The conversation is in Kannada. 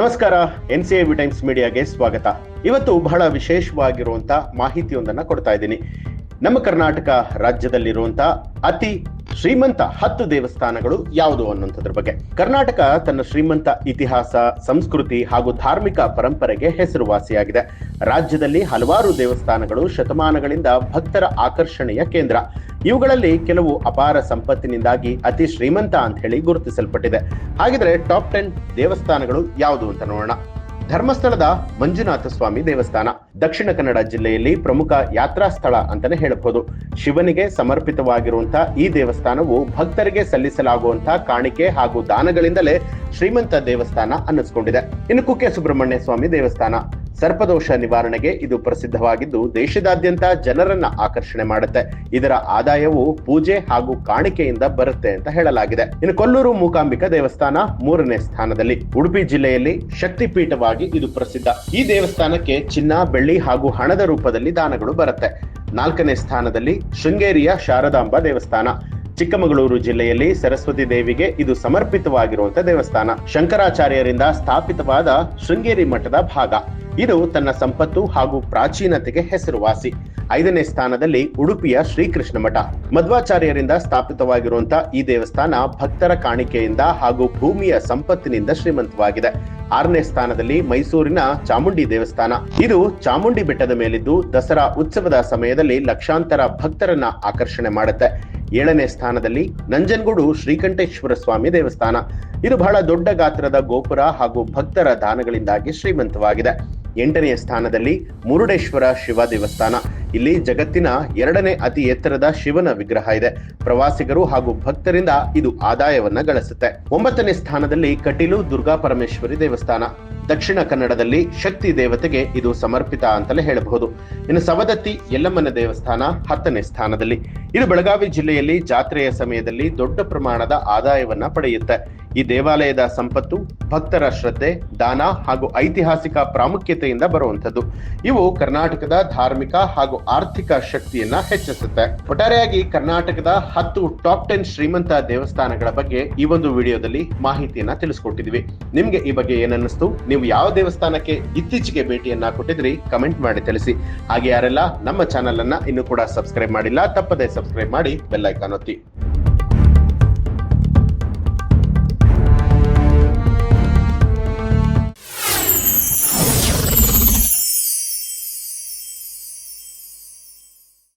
ನಮಸ್ಕಾರ, ಎನ್ ಸಿ ವಿ ಟೈಮ್ಸ್ ಮೀಡಿಯಾಗೆ ಸ್ವಾಗತ. ಇವತ್ತು ಬಹಳ ವಿಶೇಷವಾಗಿರುವಂತ ಮಾಹಿತಿಯೊಂದನ್ನ ಕೊಡ್ತಾ ಇದ್ದೀನಿ. ನಮ್ಮ ಕರ್ನಾಟಕ ರಾಜ್ಯದಲ್ಲಿರುವಂತ ಅತಿ ಶ್ರೀಮಂತ ಹತ್ತು ದೇವಸ್ಥಾನಗಳು ಯಾವುದು ಅನ್ನುವಂಥದ್ರ ಬಗ್ಗೆ. ಕರ್ನಾಟಕ ತನ್ನ ಶ್ರೀಮಂತ ಇತಿಹಾಸ, ಸಂಸ್ಕೃತಿ ಹಾಗೂ ಧಾರ್ಮಿಕ ಪರಂಪರೆಗೆ ಹೆಸರುವಾಸಿಯಾಗಿದೆ. ರಾಜ್ಯದಲ್ಲಿ ಹಲವಾರು ದೇವಸ್ಥಾನಗಳು ಶತಮಾನಗಳಿಂದ ಭಕ್ತರ ಆಕರ್ಷಣೆಯ ಕೇಂದ್ರ. ಇವುಗಳಲ್ಲಿ ಕೆಲವು ಅಪಾರ ಸಂಪತ್ತಿನಿಂದಾಗಿ ಅತಿ ಶ್ರೀಮಂತ ಅಂತ ಹೇಳಿ ಗುರುತಿಸಲ್ಪಟ್ಟಿದೆ. ಹಾಗಿದ್ರೆ ಟಾಪ್ ಟೆನ್ ದೇವಸ್ಥಾನಗಳು ಯಾವುದು ಅಂತ ನೋಡೋಣ. ಧರ್ಮಸ್ಥಳದ ಮಂಜುನಾಥ ಸ್ವಾಮಿ ದೇವಸ್ಥಾನ. ದಕ್ಷಿಣ ಕನ್ನಡ ಜಿಲ್ಲೆಯಲ್ಲಿ ಪ್ರಮುಖ ಯಾತ್ರಾ ಸ್ಥಳ ಅಂತಾನೆ ಹೇಳಬಹುದು. ಶಿವನಿಗೆ ಸಮರ್ಪಿತವಾಗಿರುವಂತಹ ಈ ದೇವಸ್ಥಾನವು ಭಕ್ತರಿಗೆ ಸಲ್ಲಿಸಲಾಗುವಂತಹ ಕಾಣಿಕೆ ಹಾಗೂ ದಾನಗಳಿಂದಲೇ ಶ್ರೀಮಂತ ದೇವಸ್ಥಾನ ಅನ್ನಿಸ್ಕೊಂಡಿದೆ. ಇನ್ನು ಕುಕ್ಕೆ ಸುಬ್ರಹ್ಮಣ್ಯ ಸ್ವಾಮಿ ದೇವಸ್ಥಾನ. ಸರ್ಪದೋಷ ನಿವಾರಣೆಗೆ ಇದು ಪ್ರಸಿದ್ಧವಾಗಿದ್ದು, ದೇಶದಾದ್ಯಂತ ಜನರನ್ನ ಆಕರ್ಷಣೆ ಮಾಡುತ್ತೆ. ಇದರ ಆದಾಯವು ಪೂಜೆ ಹಾಗೂ ಕಾಣಿಕೆಯಿಂದ ಬರುತ್ತೆ ಅಂತ ಹೇಳಲಾಗಿದೆ. ಇನ್ನು ಕೊಲ್ಲೂರು ಮೂಕಾಂಬಿಕಾ ದೇವಸ್ಥಾನ ಮೂರನೇ ಸ್ಥಾನದಲ್ಲಿ, ಉಡುಪಿ ಜಿಲ್ಲೆಯಲ್ಲಿ ಶಕ್ತಿಪೀಠವಾಗಿ ಇದು ಪ್ರಸಿದ್ಧ. ಈ ದೇವಸ್ಥಾನಕ್ಕೆ ಚಿನ್ನ, ಬೆಳ್ಳಿ ಹಾಗೂ ಹಣದ ರೂಪದಲ್ಲಿ ದಾನಗಳು ಬರುತ್ತೆ. ನಾಲ್ಕನೇ ಸ್ಥಾನದಲ್ಲಿ ಶೃಂಗೇರಿಯ ಶಾರದಾಂಬ ದೇವಸ್ಥಾನ. ಚಿಕ್ಕಮಗಳೂರು ಜಿಲ್ಲೆಯಲ್ಲಿ ಸರಸ್ವತಿ ದೇವಿಗೆ ಇದು ಸಮರ್ಪಿತವಾಗಿರುವಂತಹ ದೇವಸ್ಥಾನ. ಶಂಕರಾಚಾರ್ಯರಿಂದ ಸ್ಥಾಪಿತವಾದ ಶೃಂಗೇರಿ ಮಠದ ಭಾಗ. ಇದು ತನ್ನ ಸಂಪತ್ತು ಹಾಗೂ ಪ್ರಾಚೀನತೆಗೆ ಹೆಸರುವಾಸಿ. ಐದನೇ ಸ್ಥಾನದಲ್ಲಿ ಉಡುಪಿಯ ಶ್ರೀಕೃಷ್ಣ ಮಠ ಮಧ್ವಾಚಾರ್ಯರಿಂದ ಸ್ಥಾಪಿತವಾಗಿರುವಂತಹ ಈ ದೇವಸ್ಥಾನ ಭಕ್ತರ ಕಾಣಿಕೆಯಿಂದ ಹಾಗೂ ಭೂಮಿಯ ಸಂಪತ್ತಿನಿಂದ ಶ್ರೀಮಂತವಾಗಿದೆ. ಆರನೇ ಸ್ಥಾನದಲ್ಲಿ ಮೈಸೂರಿನ ಚಾಮುಂಡಿ ದೇವಸ್ಥಾನ. ಇದು ಚಾಮುಂಡಿ ಬೆಟ್ಟದ ಮೇಲಿದ್ದು ದಸರಾ ಉತ್ಸವದ ಸಮಯದಲ್ಲಿ ಲಕ್ಷಾಂತರ ಭಕ್ತರನ್ನ ಆಕರ್ಷಣೆ ಮಾಡುತ್ತೆ. ಏಳನೇ ಸ್ಥಾನದಲ್ಲಿ ನಂಜನಗೂಡು ಶ್ರೀಕಂಠೇಶ್ವರ ಸ್ವಾಮಿ ದೇವಸ್ಥಾನ. ಇದು ಬಹಳ ದೊಡ್ಡ ಗಾತ್ರದ ಗೋಪುರ ಹಾಗೂ ಭಕ್ತರ ದಾನಗಳಿಂದಾಗಿ ಶ್ರೀಮಂತವಾಗಿದೆ. ಎಂಟನೆಯ ಸ್ಥಾನದಲ್ಲಿ ಮುರುಡೇಶ್ವರ ಶಿವ ದೇವಸ್ಥಾನ. ಇಲ್ಲಿ ಜಗತ್ತಿನ ಎರಡನೇ ಅತಿ ಎತ್ತರದ ಶಿವನ ವಿಗ್ರಹ ಇದೆ. ಪ್ರವಾಸಿಗರು ಹಾಗೂ ಭಕ್ತರಿಂದ ಇದು ಆದಾಯವನ್ನ ಗಳಿಸುತ್ತೆ. ಒಂಬತ್ತನೇ ಸ್ಥಾನದಲ್ಲಿ ಕಟೀಲು ದುರ್ಗಾ ಪರಮೇಶ್ವರಿ ದೇವಸ್ಥಾನ. ದಕ್ಷಿಣ ಕನ್ನಡದಲ್ಲಿ ಶಕ್ತಿ ದೇವತೆಗೆ ಇದು ಸಮರ್ಪಿತ ಅಂತಲೇ ಹೇಳಬಹುದು. ಇನ್ನು ಸವದತ್ತಿ ಯಲ್ಲಮ್ಮನ ದೇವಸ್ಥಾನ ಹತ್ತನೇ ಸ್ಥಾನದಲ್ಲಿ. ಇದು ಬೆಳಗಾವಿ ಜಿಲ್ಲೆಯಲ್ಲಿ ಜಾತ್ರೆಯ ಸಮಯದಲ್ಲಿ ದೊಡ್ಡ ಪ್ರಮಾಣದ ಆದಾಯವನ್ನ ಪಡೆಯುತ್ತೆ. ಈ ದೇವಾಲಯದ ಸಂಪತ್ತು, ಭಕ್ತರ ಶ್ರದ್ಧೆ, ದಾನ ಹಾಗೂ ಐತಿಹಾಸಿಕ ಪ್ರಾಮುಖ್ಯತೆಯಿಂದ ಬರುವಂತದ್ದು ಇವು ಕರ್ನಾಟಕದ ಧಾರ್ಮಿಕ ಹಾಗೂ ಆರ್ಥಿಕ ಶಕ್ತಿಯನ್ನ ಹೆಚ್ಚಿಸುತ್ತೆ. ಒಟ್ಟಾರೆಯಾಗಿ ಕರ್ನಾಟಕದ ಹತ್ತು ಟಾಪ್ ಟೆನ್ ಶ್ರೀಮಂತ ದೇವಸ್ಥಾನಗಳ ಬಗ್ಗೆ ಈ ಒಂದು ವಿಡಿಯೋದಲ್ಲಿ ಮಾಹಿತಿಯನ್ನ ತಿಳಿಸ್ಕೊಟ್ಟಿದ್ವಿ. ನಿಮ್ಗೆ ಈ ಬಗ್ಗೆ ಏನನ್ನಿಸ್ತು ನೀವು ಯಾವ ದೇವಸ್ಥಾನಕ್ಕೆ ಇತ್ತೀಚೆಗೆ ಭೇಟಿಯನ್ನ ಕೊಟ್ಟಿದ್ರಿ ಕಮೆಂಟ್ ಮಾಡಿ ತಿಳಿಸಿ. ಹಾಗೆ ಯಾರೆಲ್ಲ ನಮ್ಮ ಚಾನೆಲ್ ಅನ್ನ ಇನ್ನು ಕೂಡ ಸಬ್ಸ್ಕ್ರೈಬ್ ಮಾಡಿಲ್ಲ, ತಪ್ಪದೆ ಸಬ್ಸ್ಕ್ರೈಬ್ ಮಾಡಿ ಬೆಲ್ ಐಕಾನ್ ಒತ್ತಿ.